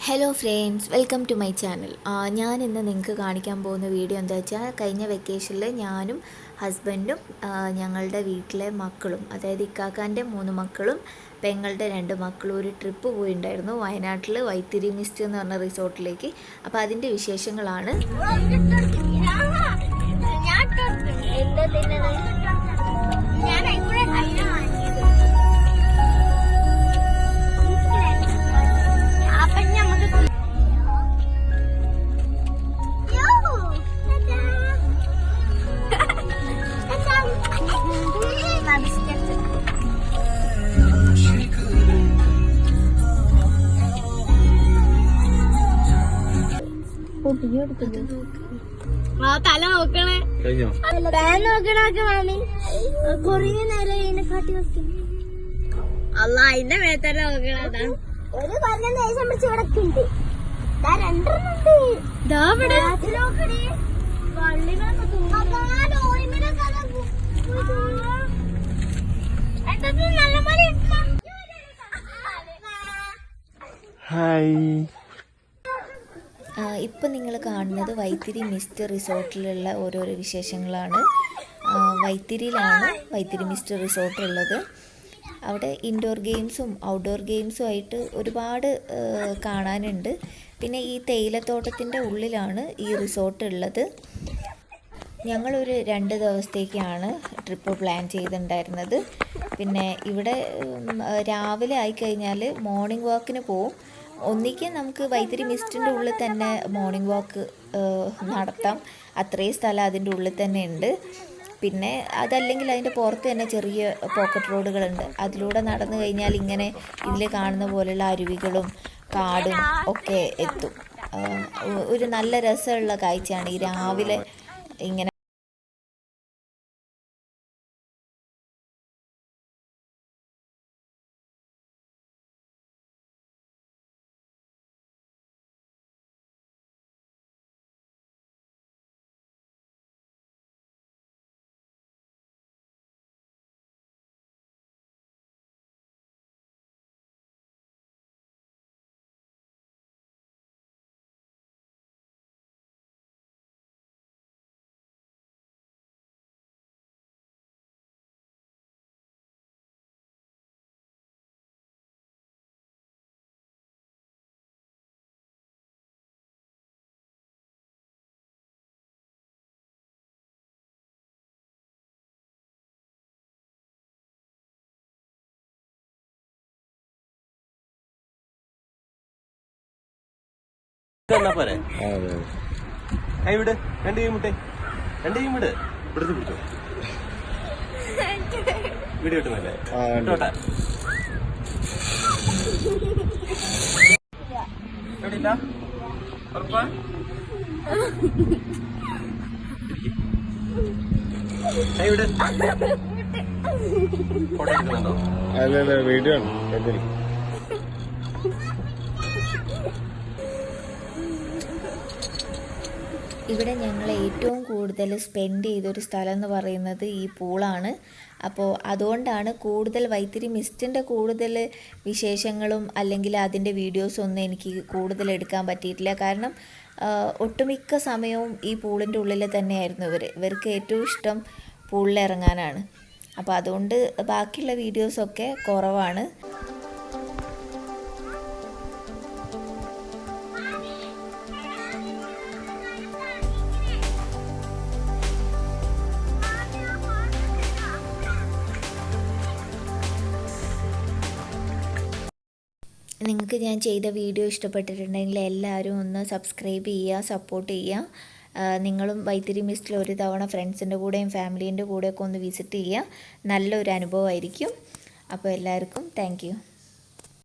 Hello friends welcome to my channel ഞാൻ ഇന്ന് നിങ്ങൾക്ക് കാണിക്കാൻ പോകുന്ന വീഡിയോ എന്താ വെച്ചാൽ കഴിഞ്ഞ വെക്കേഷനിൽ ഞാനും ഹസ്ബൻഡും ഞങ്ങളുടെ വീട്ടിലെ മക്കളും അതായത് ഇക്കാക്കാന്റെ മൂന്ന് മക്കളും പെങ്ങളുടെ രണ്ട് മക്കളും ഒരു ട്രിപ്പ് പോയിട്ടുണ്ടായിരുന്നു വയനാട്ടിൽ വൈത്തിരി മിസ്റ്റ് എന്ന് പറഞ്ഞ റിസോർട്ടിലേക്ക് അപ്പോൾ അതിന്റെ വിശേഷങ്ങളാണ് തല നോക്കണേ. കഴിഞ്ഞോ? പാൻ നോക്കണൊക്കെ മാമി. കൊറേ നേരം ഇതിനെ കാട്ടി നോക്കി. അല്ല അതിന്റെ മേത്തല്ല നോക്കണതാ ഒരു പറഞ്ഞ ദേശം പിടിച്ച് ഉണ്ട് ഹായ് ഇപ്പം നിങ്ങൾ കാണുന്നത് വൈത്തിരി മിസ്റ്റ് റിസോർട്ടിലുള്ള ഓരോരോ വിശേഷങ്ങളാണ്. വൈത്തിരിയിലാണ് വൈത്തിരി മിസ്റ്റ് റിസോർട്ട് ഉള്ളത് അവിടെ ഇൻഡോർ ഗെയിംസും ഔട്ട്ഡോർ ഗെയിംസും ആയിട്ട് ഒരുപാട് കാണാനുണ്ട്. പിന്നെ ഈ തേയിലത്തോട്ടത്തിന്റെ ഉള്ളിലാണ് ഈ റിസോർട്ട് ഉള്ളത് ഞങ്ങളൊരു രണ്ട് ദിവസത്തേക്കാണ് ട്രിപ്പ് പ്ലാൻ ചെയ്തിട്ടുണ്ടായിരുന്നത്. പിന്നെ ഇവിടെ രാവിലെ ആയിക്കഴിഞ്ഞാൽ മോർണിംഗ് വാക്കിന് പോവും. ഒന്നിക്ക് നമുക്ക് വൈത്തിരി മിസ്റ്റിന്റെ ഉള്ളിൽ തന്നെ മോർണിംഗ് വാക്ക് നടത്താം. അത്രയും സ്ഥലം അതിന്റെ ഉള്ളിൽ തന്നെ ഉണ്ട്. പിന്നെ അതല്ലെങ്കിൽ അതിന്റെ പുറത്ത് തന്നെ ചെറിയ പോക്കറ്റ് റോഡുകളുണ്ട് അതിലൂടെ നടന്നു കഴിഞ്ഞാൽ ഇങ്ങനെ ഇതിൽ കാണുന്ന പോലെയുള്ള അരുവികളും കാടും ഒക്കെ എത്തും. ഒരു നല്ല രസമുള്ള കാഴ്ചയാണ്. ഈ രാവിലെ ഇങ്ങനെ ഇതെന്നാ പോരെ? കൈ വിട്. രണ്ട് കൈ മുട്ടെ. രണ്ട് കൈ വിട്. ഇവിടുന്ന് പിടിച്ചോ. വീഡിയോ കിട്ടുന്നല്ലേ? ഇട്ടോട്ടെ. എവിടെയില്ല ഉറപ്പാ? കൈ വിട്. ഫോട്ടോ എടുക്കുന്നുണ്ടോ? അല്ലല്ല വീഡിയോ ആണ്. ഇവിടെ ഞങ്ങൾ ഏറ്റവും കൂടുതൽ സ്പെൻഡ് ചെയ്തൊരു സ്ഥലം എന്ന് പറയുന്നത് ഈ പൂളാണ്. അപ്പോൾ അതുകൊണ്ടാണ് കൂടുതൽ വൈത്തിരി മിസ്റ്റിന്റെ കൂടുതൽ വിശേഷങ്ങളും അല്ലെങ്കിൽ അതിന്റെ വീഡിയോസും ഒന്നും എനിക്ക് കൂടുതൽ എടുക്കാൻ പറ്റിയിട്ടില്ല. കാരണം ഒട്ടുമിക്ക സമയവും ഈ പൂളിന്റെ ഉള്ളിൽ തന്നെയായിരുന്നു ഇവർ ഇവർക്ക് ഏറ്റവും ഇഷ്ടം പൂളിൽ ഇറങ്ങാനാണ്. അപ്പോൾ അതുകൊണ്ട് ബാക്കിയുള്ള വീഡിയോസൊക്കെ കുറവാണ്. നിങ്ങൾക്ക് ഞാൻ ചെയ്ത വീഡിയോ ഇഷ്ടപ്പെട്ടിട്ടുണ്ടെങ്കിൽ എല്ലാവരും ഒന്ന് സബ്സ്ക്രൈബ് ചെയ്യുക സപ്പോർട്ട് ചെയ്യുക. നിങ്ങളും വൈത്തിരി മിസ്റ്റിൽ ഒരു തവണ ഫ്രണ്ട്സിന്റെ കൂടെയും ഫാമിലീന്റെ കൂടെയൊക്കെ ഒന്ന് വിസിറ്റ് ചെയ്യുക. നല്ലൊരു അനുഭവമായിരിക്കും. അപ്പോൾ എല്ലാവർക്കും താങ്ക്